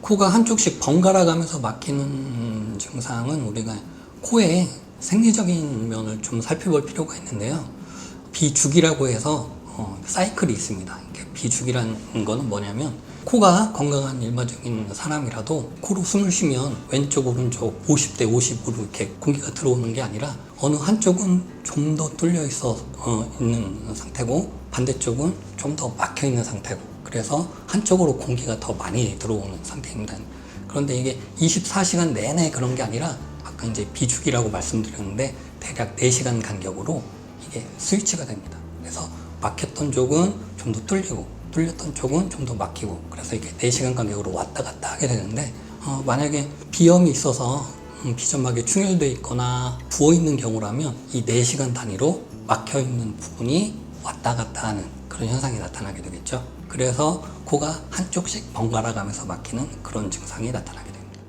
코가 한쪽씩 번갈아 가면서 막히는 증상은 우리가 코의 생리적인 면을 좀 살펴볼 필요가 있는데요. 비주기라고 해서 어, 사이클이 있습니다. 비주기라는 거는 뭐냐면 코가 건강한 일반적인 사람이라도 코로 숨을 쉬면 왼쪽 오른쪽 50대 50으로 이렇게 공기가 들어오는 게 아니라 어느 한쪽은 좀 더 뚫려 있어 어, 있는 상태고 반대쪽은 좀 더 막혀 있는 상태고 그래서 한쪽으로 공기가 더 많이 들어오는 상태입니다. 그런데 이게 24시간 내내 그런 게 아니라 아까 이제 비주기라고 말씀드렸는데 대략 4시간 간격으로 이게 스위치가 됩니다. 그래서 막혔던 쪽은 좀 더 뚫리고 뚫렸던 쪽은 좀 더 막히고 그래서 이게 4시간 간격으로 왔다 갔다 하게 되는데 어, 만약에 비염이 있어서 음, 비점막에 충혈돼 있거나 부어 있는 경우라면 이 4시간 단위로 막혀 있는 부분이 왔다 갔다 하는 그런 현상이 나타나게 되겠죠. 그래서 코가 한쪽씩 번갈아 가면서 막히는 그런 증상이 나타나게 됩니다.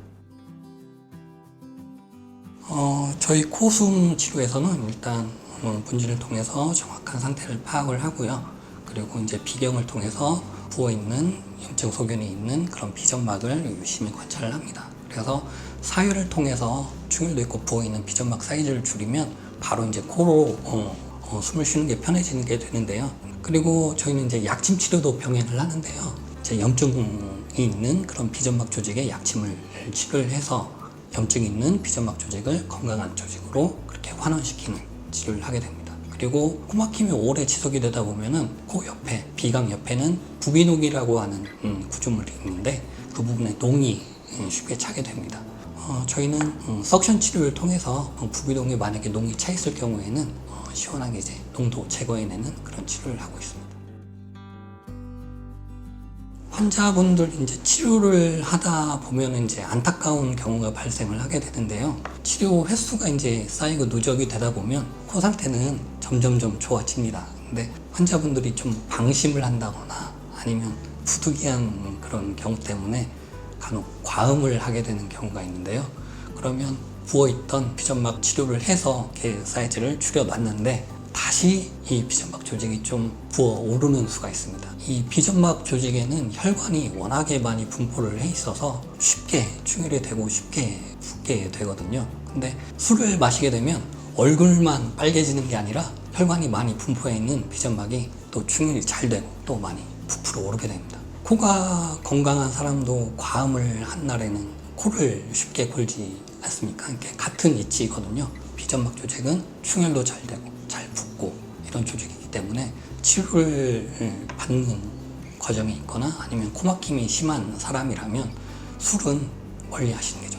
어, 저희 코숨 치료에서는 일단 어, 분진을 통해서 정확한 상태를 파악을 하고요. 그리고 이제 비경을 통해서 부어 있는 염증 소견이 있는 그런 비점막을 유심히 관찰을 합니다. 그래서 사유를 통해서 충혈도 있고 부어 있는 비점막 사이즈를 줄이면 바로 이제 코로 어, 어, 숨을 쉬는 게 편해지는 게 되는데요. 그리고 저희는 이제 약침 치료도 병행을 하는데요. 이제 염증이 있는 그런 비점막 조직에 약침을 치료를 해서 염증 있는 비점막 조직을 건강한 조직으로 그렇게 환원시키는 치료를 하게 됩니다. 그리고 코막힘이 오래 지속이 되다 보면은 코 옆에 비강 옆에는 부비농이라고 하는 음, 구조물이 있는데 그 부분에 농이 음, 쉽게 차게 됩니다. 어, 저희는 음, 석션 치료를 통해서 어, 부비농이 만약에 농이 차 있을 경우에는 어, 시원하게 이제 농도 제거해내는 그런 치료를 하고 있습니다. 환자분들 이제 치료를 하다 보면 이제 안타까운 경우가 발생을 하게 되는데요. 치료 횟수가 이제 쌓이고 누적이 되다 보면 코 상태는 점점점 좋아집니다. 근데 환자분들이 좀 방심을 한다거나 아니면 부득이한 그런 경우 때문에 간혹 과음을 하게 되는 경우가 있는데요. 그러면 부어있던 비점막 치료를 해서 이렇게 사이즈를 줄여놨는데 다시 이 비점막 조직이 좀 부어 오르는 수가 있습니다. 이 비점막 조직에는 혈관이 워낙에 많이 분포를 해 있어서 쉽게 충혈이 되고 쉽게 붓게 되거든요. 근데 술을 마시게 되면 얼굴만 빨개지는 게 아니라 혈관이 많이 분포해 있는 비점막이 또 충혈이 잘 되고 또 많이 부풀어 오르게 됩니다. 코가 건강한 사람도 과음을 한 날에는 코를 쉽게 골지 않습니까? 같은 이치거든요. 비점막 조직은 충혈도 잘 되고 잘 붓고 이런 조직이기 때문에 치료를 받는 과정이 있거나 아니면 코막힘이 심한 사람이라면 술은 멀리 하시는 게.